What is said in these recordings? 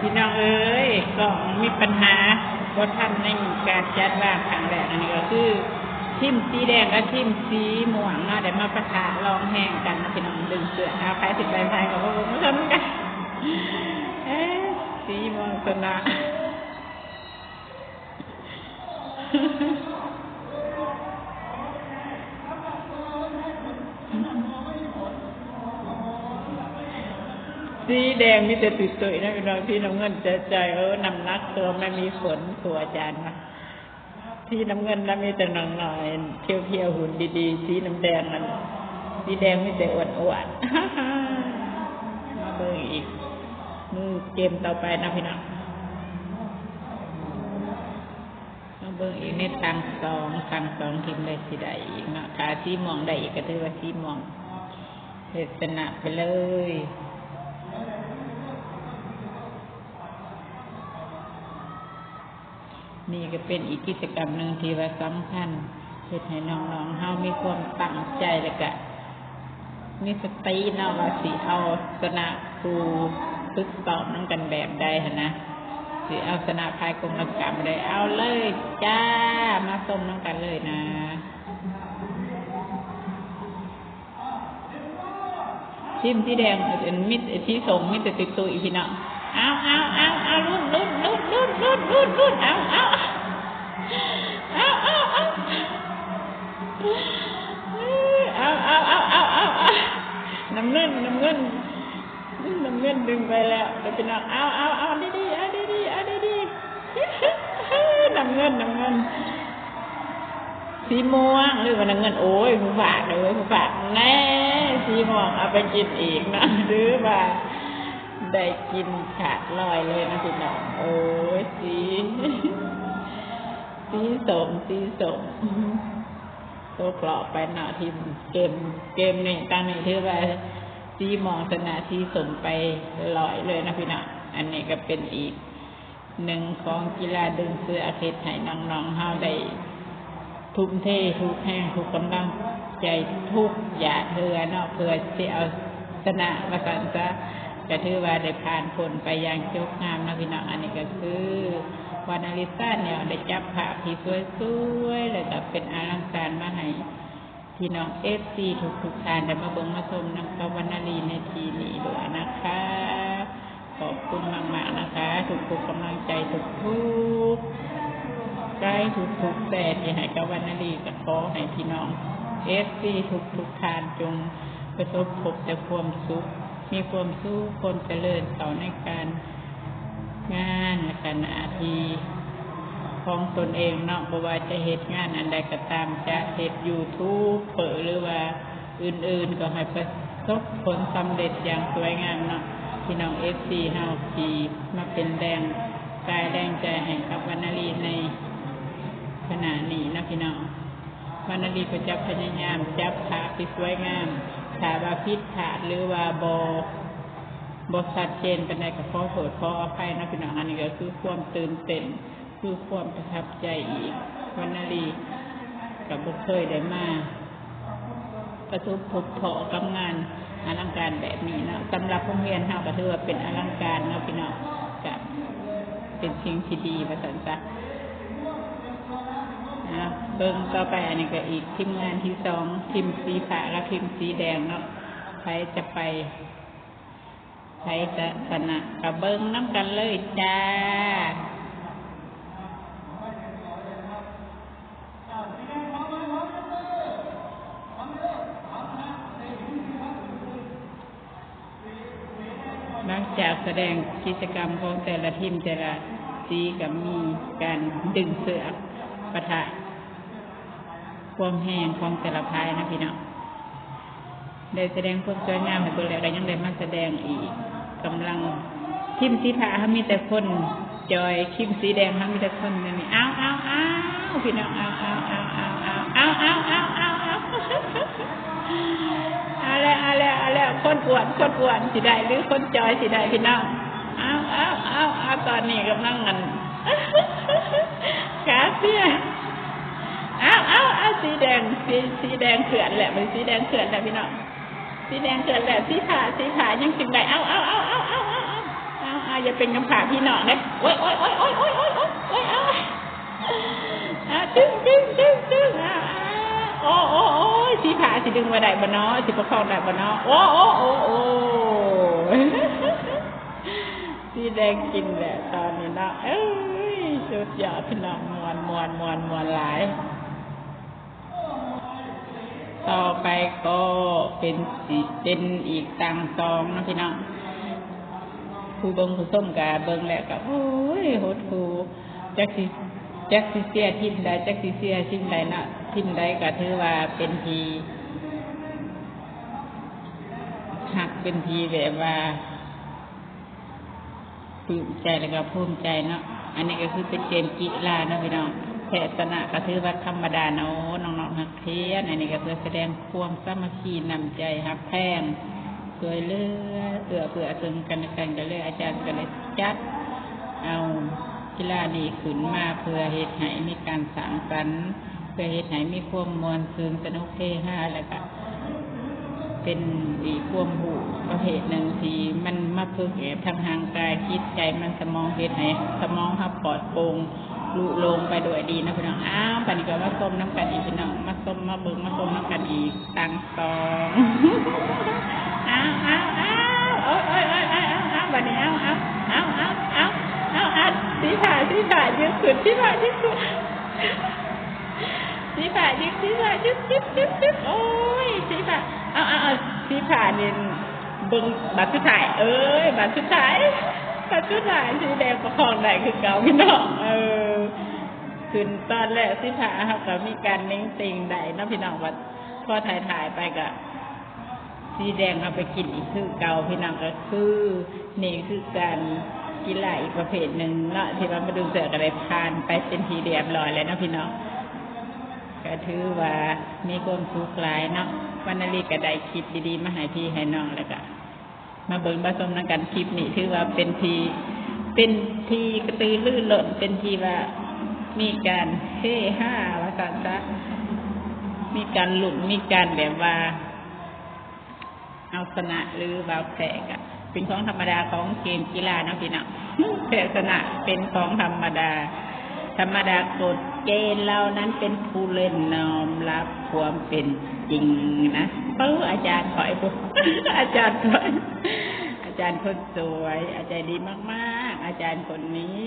พี่น้องเอ้ยกล่องมีปัญหาบ่ทันในการจัดวางทางแรกอันนี้ก็คือทิมสีแดงและทิมสีม่วงเนาะได้มาประทะลองแห้งกันนะพี่น้องดึงเสือเอาใครสิไปไทยกับพวกผมมาชนกันเอ๊สีม่วงชนะ สีแดงมีแต่ตุยๆนะพี่น้องพี่น้ำเงินจะใจเออนำนักตัวไม่มีฝนตัวอาจารย์นะที่น้ำเงินแล้วมีแต่หนังหน่อยเที่ยวเที่ยวๆหุ่นดีๆสีน้ำแดงนั่นสีแดงมีแต่อ้วนอ้วนๆมาเบิ่งอีกมือเกมต่อไปนะพี่น้องมาเบิ่งอีกในทางสองทางสองทีมได้สิได้อีกเนาะถ้าสีม่วงได้อีกก็ถือว่าสีม่วงเฮ็ดชนะไปเลย นี่ก็เป็นอีกกิจกรรมหนึ่งที่ว่าสำคัญเพื่อให้น้องๆเฮามีความตั้งใจแล้วก็มีสติเนาะว่าสิเอาชนะครูฝึกสอบนั่งกันแบบใดหนะสิเอาชนะภายกรมกรรมได้เอาเลยจ้ามาส้มน้องกันเลยนะชิมที่แดงเป็นมิดที่สงมิดแต่ติดตัวอีกพี่น้อง เอาเอาเอาเอารุ่นรุ่นรุ่นรุ่นรุ่นรุ่นรุ่นเอาเอาเอาเอาเอาเอาเอาเอาเอาเอาเอาน้ำเงินน้ำเงินน้ำเงินดึงไปแล้วเดี๋ยวพี่น้องเอาเอาเอาดีดีเอาดีดีเอาดีดีน้ำเงินน้ำเงินสีม่วงหรือว่าน้ำเงินโอ้ยผู้ฝากเลยผู้ฝากแน่สีม่วงเอาไปกินอีกนะหรือว่า ได้กินขาดลอยเลยนะพี่น้องโอ้ยสีสีสมสีสมตัวกรอบไปหน่าทีมเกม เกมนี่ตั้งนี่ถือว่าสีมองสนาสีสมไปลอยเลยนะพี่น้องอันนี้ก็เป็นอีกหนึ่งของกีฬาดึงเสื้ออาเขตให้น้องๆเฮาได้ทุ่มเททุกแห่งทุกกำลังใจทุกอย่าเถือเนาะเพื่อที่เอาชนะมาสันซะ ก็ถือว่าได้ผ่านผลไปอย่างโชคงามนะพี่น้องอันนี้ก็คือวันอลิซ่าเนี่ยได้จับภาพที่สวยๆแล้วก็เป็นอลังการมาให้พี่น้องเอฟซีทุกทุกท่านได้มาเบิ่งมาชมนำกับวันนาลีในทีนี้ด้วยนะคะ ขอบคุณมากๆนะคะทุกๆกำลังใจทุกๆใกล้ทุกทุกๆแต่ที่ให้กับวันาลีก็ขอให้พี่น้องเอฟซีทุกทุกทานจงประสบพบแต่ความสุข มีความสู้คนเจริญเขาในการงานและการหนาทีของตนเองเนาะเพราะว่าจะเหตุงานอันใดก็ตามจะเหตุยูทูบเปิดหรือว่าอื่นๆ ก็ให้ประสบผลสำเร็จอย่างสวยงามเนาะพี่น้องเอฟซีเฮาทีมาเป็นแรงกายแรงใจให้กับวันนาลีในขณะนี้นะพี่น้อง วันนาลีก็จะพยายาม จับภาพที่สวยงามถาว่าพิษขาดหรือว่าบอบอชัดเจนเป็นใดก็ขอโทษขออภัยนะพี่น้องอันนี้ก็คือความตื่นเต้นคือความประทับใจอีกวันนาลีกับบุเคยได้มาประสบพบเพาะกับงานอลังการแบบนี้เนาะสำหรับโรงเรียนเฮาก็ถือว่าเป็นอลังการเนาะพี่น้องก็เป็นสิ่งที่ดีประสันซะนะ เบิ้งต่อไปอันนี้ก็อีกทีมงานที่สองทีมสีฟ้าและทีมสีแดงเนาะใครจะไปใครจะชนะกับเบิ้งน้ำกันเลยจ้าหลังจากแสดงกิจกรรมของแต่ละทีมแต่ละสีกับมีการดึงเสือกปะทะ ความแห้งของแต่ละพายนะพี่น้องได้แสดงความสวยงามให้เบิ่งแล้วก็ยังได้มาแสดงอีกกำลังทีมสีฟ้าเขามีแต่คน จอยทีมสีแดงเขามีแต่คนนี่อ้าวอ้าวอ้าวพี่น้องอ้าวอ้าวอ้าวอ้าวอ้าวอ้าวอ้าวอ้าวอ้าวเอาแล้วเอาแล้วเอาแล้วคนอ้วนคนอ้วนสิได้หรือคนจอยสิได้พี่น้องเอาเอาเอาเอาตอนนี้กำลังงันขาเสีย อ้าเอาเอาสีแดงสีสีแดงเขื่อนแหละเป็นสีแดงเขื่อนแหละพี่น้องสีแดงเขื่อนแหละสีผ่าสีผ่ายังจึงได้เอาเอาเอาเอาเอาเอาเอาเอาเอย่าเป็นกำผาพี่น้องนะโอ้ยโอ้ยโอ้ยโอ้ยโอ้ยโอ้ยโอ้ยโอ้ยเอาอะดึงดึงดึงดึงอะอะโอ้โอ้โอ้สีผาสิดึงมาได้บ่เนาะสิประคองได้บ่เนาะโอ้โอ้โอ้โอ้สีแดงกินแหละตอนนี้เนาะเอ้ยสุดยอดพี่น้องมวนมวนมวนมวนหลาย ต่อไปก็เป็นสีเป็นอีกตังซองนะพี่น้องผู้เบิงผู้ส้มกาเบิงแล้วก็โอ้ยโหดหูจักสิจักสิเสียทิมใดจักสิเสียทิมใดนะทิมใดก็ถือว่าเป็นทีหักเป็นทีแบบว่าปลื้มใจแล้วก็ภูมิใจเนาะอันนี้ก็คือเป็นเกมกีฬาเนาะพี่น้องแพ้ชนะก็ถือว่าธรรมดาเนาะน้อง ๆนักเทียนอันนี้ก็เพื่อแสดงความสามัคคีนำใจฮักแพงสวยเลือเอื้อเผื่อซึ่งกันกันก็เลยอาจารย์ก็เลยจัด เอากีฬานี้ขึ้นมาเพื่อเฮ็ดให้มีการสังสรรค์เพื่อเฮ็ดให้มีความมวลซึงสนุกเฮฮาแล้วก็เป็นอีกความหูประเภทหนึ่งที่มันมาฝึกเอบทางทางกายคิดใจมันสมองเฮ็ดให้สมองฮับปลอดโปร่ง ลุลงไปด้วยดีนะพี่น้องอ้าวปันนี้ก็มาส้มน้ำกันอีกพี่น้องมาส้มมาเบิ่งมาส้มน้ำกันอีกตังสองอ้าวอ้าวอ้าวโอ้ยโอ้ยโอ้ยอ้าวอ้าวบัดนี้อ้าวอ้าวอ้าวอ้าวอ้าวอ้าวอ้าวสีผ่าสีผ่ายืดสุดสีผ่ายืดสุดสีผ่ายึกสีผ่ายึกยึกยึกยึกโอ้ยสีผ่าเอาเอาเอาสีผ่าเนี่ยเบิ้งบัตรสุดท้ายเอ้ยบัตรสุดท้ายบัตรสุดท้ายสีแดงประคองได้คือเก่าพี่น้องเออ ขึ้นตอนแรกสีผ่าครับก็มีการเน้งติงได้เนาะพี่น้องว่าพอถ่ายถ่ายไปก็สีแดงเอาไปกินอีกคือเก่าพี่น้องก็คือนี่คือการกีฬาอีกประเภทหนึ่งเนาะที่ว่ามาดูเสือกันเลยผ่านไปเป็นทีเรียบร้อยแล้วเนาะพี่น้องก็ถือว่ามีความสุขหลายเนาะวันนาลีก็ได้คลิปดีๆมาให้พี่ให้น้องแล้วก็มาเบิ่งมาชมนังกันคลิปนี้ถือว่าเป็นทีเป็นทีกระตือรือร้นเป็นทีว่า มีการเฮ่ห้าว่าสันซะมีการหลุดมีการแบบว่า เอาชนะหรือว่าแพ้กะเป็นของธรรมดาของเกมกีฬานะพี่น้องแพ้ชนะเป็นของธรรมดา ธรรมดากฎเกณฑ์เรานั้นเป็นผู้เล่นน้อมรับความเป็นจริงนะเอออาจารย์ขอยบุอาจารย์ขอยอาจารย์คนสวย อาจารย์ดีมาก ๆ อาจารย์คนนี้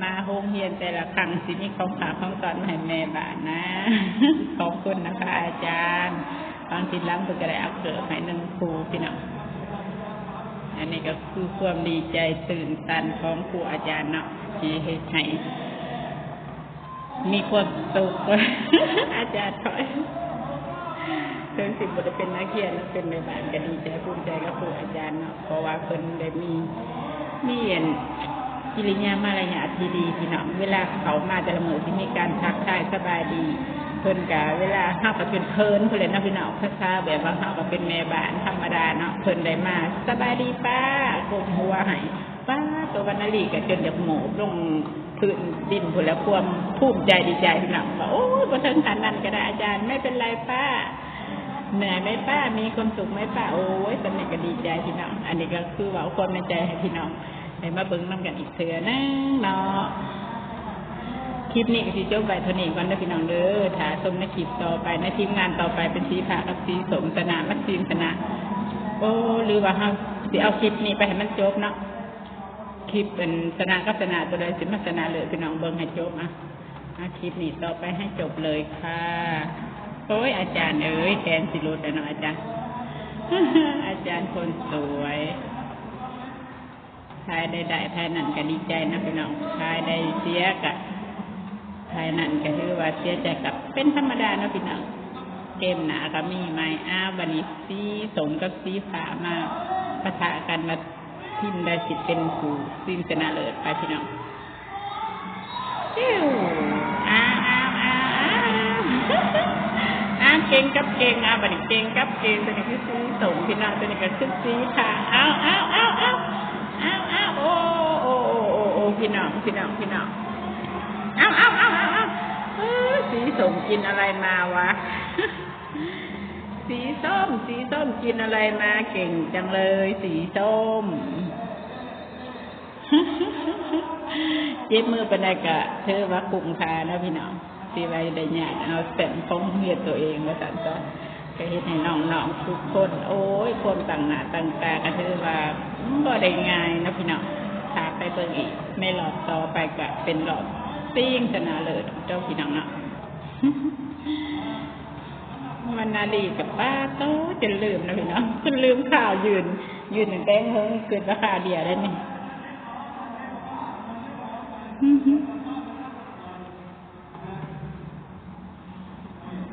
มาโฮงเฮียนแต่ละครั้งสิมีของฝากของตอนให้แม่บ้านนะ ขอบคุณนะคะ อาจารย์บางทีล้างเพื่อก็ได้อัพเกิดให้หนึ่งครูพี่น้องอันนี้ก็คือความดีใจตื่นตันของครูอาจารย์เนาะที่ให้ให้มีความสุขอาจารย์ถอยเพิ่นสิบ่ได้เป็นนักเรียนแล้วเป็นในบ้านก็ดีใจภูมิใจกับครูอาจารย์เนาะเพราะว่าเพิ่นได้มีมีเรียน กิริยามารยาทที่ดีพี่น้องเวลาเขามาแต่ละมื้อสิมีการทักทายสบายดีเพิ่นก็เวลาเฮาก็เป็นเพิ่นเพิ่นเลยนาะพี่น้องภาษาแบบว่าเฮาก็เป็นแม่บ้านธรรมดาเนาะเพิ่นได้มาสบายดีป้ากดหัวให้ป้าตัววรรณลีก็จนอยากโหมบลงพื้นดินผลแล้วความภูมิใจดีใจพี่น้องบอกโอ้ยบนทันทันนั้นก็ได้อาจารย์ไม่เป็นไรป้าเหนื่อยไหมป้ามีความสุขไหมป้าโอ้ยตอนนี้ก็ดีใจพี่น้อง อันนี้ก็คือว่าความในใจให้พี่น้อง ให้มาเบิ้งน้ำกันอีกเถื่อนะเนาะคลิปนี้ก็สิจบไปเท่านี้ก่อนนะพี่น้องเด้อถ้าชมในคลิปต่อไปในทีมงานต่อไปเป็นสีผ่ากับสีสมสนามักซีมสนาโอ้หรือว่าเฮาสิเอาคลิปนี้ไปให้มันจบเนาะคลิปเป็นสนากับสนาตัวใดสิมาสนาเลยพี่น้องเบิ้งให้จบอะอะคลิปนี้ต่อไปให้จบเลยค่ะ โอ้ยอาจารย์เอ้ยแทนสิรุดแล้วเนาะอาจารย์ อาจารย์คนสวย ทายได้ได้ทายนั่นก็ดีใจนะพี่น้องทายได้เสียกะทายนั่นก็ถือว่าเสียใจกับเป็นธรรมดาเนาะพี่น้องเกมหนาก็มีไหมอ้าวบันนี้สีสมกับสีฟ้ามาปะทะกันมาทิมได้สิเป็นผู้สิ้นชนะเลิศไปพี่น้องจิ้วอ้าวอ้าวอ้าวอ้าวอ้าวเก่งกับเก่งอ้าวบันนี้เก่งกับเก่งตัวนี้คือสีสมพี่น้องตัวนี้ก็คือสีค่ะอ้าอ้าวอ้าวอ้าว อ้าวอ้าวโอ้โอ้โอ้โอ้โอพี่น้องพี่น้องพี่น้องอ้าวอ้าวอ้าวอ้าวเอ้สีส้มกินอะไรมาวะ สีส้ม สีส้มกินอะไรมาเก่งจังเลย สีส้มเจ็บมือปนใดกะเธอว่าคุ้มคานะพี่น้องสิไว้ได้ยากเอาแสงของเฮียตัวเองว่าซั่นซะ ก็เฮ็ดให้น้องๆทุกคน โอ้ยคนต่างหน้าต่างตาก็ถือว่าบ่ได้ง่ายนะพี่น้องถาไปเบิ่งอีกในรอบต่อไปก็เป็นรอบซิ่งชนะเลิศเจ้าพี่น้องเนาะวันนาลีกับป้าโตจะลืมนะพี่น้องจะลืมข่าวยืน ยืนหนึ่งแดงเฮงเกินราคาเดียได้นี่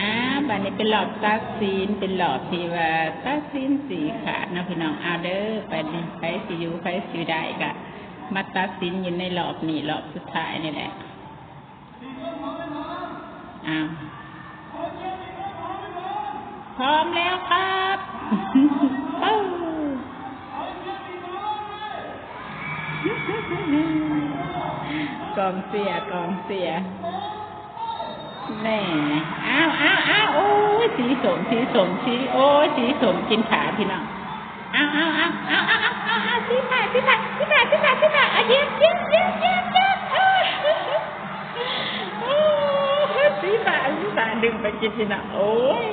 อ่า บัดนี้เป็นหลอดตัดซีนเป็นหลอดที่ว่าตัดซีนสีขาดนะพี่น้องเอาเด้อไปนี่ไปสิอยู่ไปสิได้กะมาตัดสินอยู่ในหลอบนี่หลอบสุดท้ายนี่แหละอ้าวพร้อมแล้วครับกองเสียกองเสีย แม่อ้าวอ้าวอ้าวโอ้ยสีสมสีสมสีโอ้ยสีสมกินขาพี่น้องอ้าวอ้าวอ้าวอ้าวอ้าวอ้าวอ้าวสีขาสีขาสีขาสีขาสีขาอะยิ้มยิ้มยิ้มยิ้มยิ้มโอ้ยสีขาสีขาดึงไปกินพี่น้องโอ้ย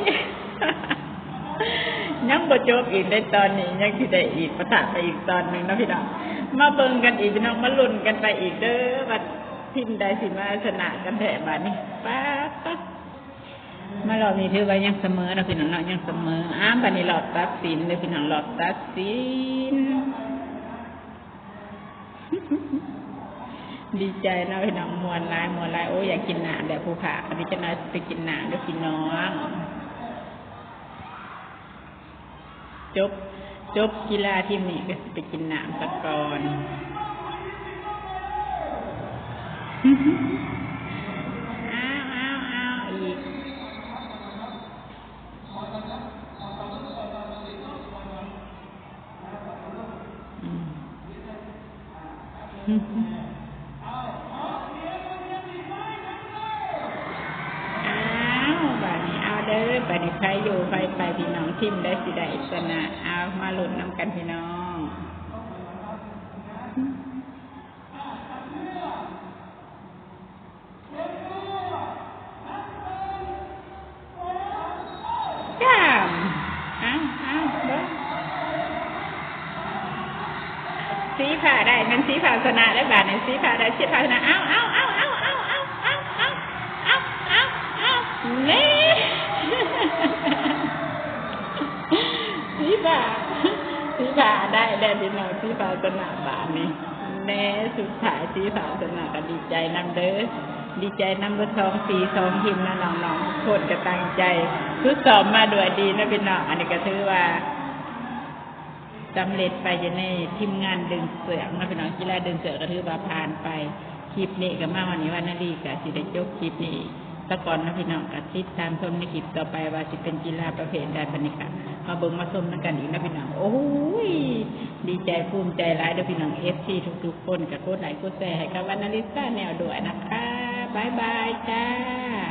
ยังบ่จบอีกในตอนนี้ยังที่ได้อีกประถาไปอีกตอนหนึ่งนะพี่น้องมาเบิ่งกันอีกพี่น้องมาลุ้นกันไปอีกเด้อว่าพิมพ์ได้สิมาชนะกันแถบานี้ป้า มารอบนี้ถือว่ายังเสมอนะพี่น้องเนาะยังเสมออ้ามบัดนี้รอบตัดสินเลยพี่น้องรอบตัดสินดีใจนะพี่น้องมวนลายมวนลายโอ้อยากกินหนามแบบภูผาอันนี้จะมาไปกินหนามด้วยพี่น้องจบจบกีฬาทีมนี้ก็ไปกินหนามตะกอน อ้าวอ้าวอ้าวอีก อืม อ้าวบาดนี้ เด้อบาดนี้ไฟอยู่ไฟไปพี่น้องทิมได้สิได้ชนะเอามาหลุ้นน้ำกันพี่น้องจ้ามเอาเอาเบิ้งสีผ่าได้มันสีผ่าชนะได้บาดนี้สีผ่าได้สีผ่าชนะเอาเอาเอาเอาเอาเอาเอาเอาเอาเอาเอาเน่ สีผ่าสีผ่าได้ได้พี่น้องสีผ่าชนะบาดนี้แน่สุดท้ายสีผ่าชนะก็ดีใจนำเด้อดีใจนำเบอร์ทองสีทองทีมนะน้องๆทุกคนก็ตั้งใจทุกสอบมาด้วยดีนะพี่น้องอันนี้ก็ถือว่าสำเร็จไปอยู่ในทีมงานดึงเสือกนะพี่น้องกีฬาดึงเสือกก็ถือว่าผ่านไปคลิปนี้ก็มาวันนี้วันนาดีกับสิได้จบคลิปนี้ ตะก่อนนะพี่น้องกับติดตามชมในคลิปต่อไปว่าจะเป็นกีฬาประเภทใดบันนี้ค่ะมาเบิ่งมาชมกันอีกนะพี่น้อง โอ้ยดีใจภูมิใจร้ายด้อพี่น้องเอฟซีทุกๆคนกับโค้ดไหลค์โค้ดแซ่ให้กับวันนาลิซ่าแนวด่วนนะคะบายบายจ้า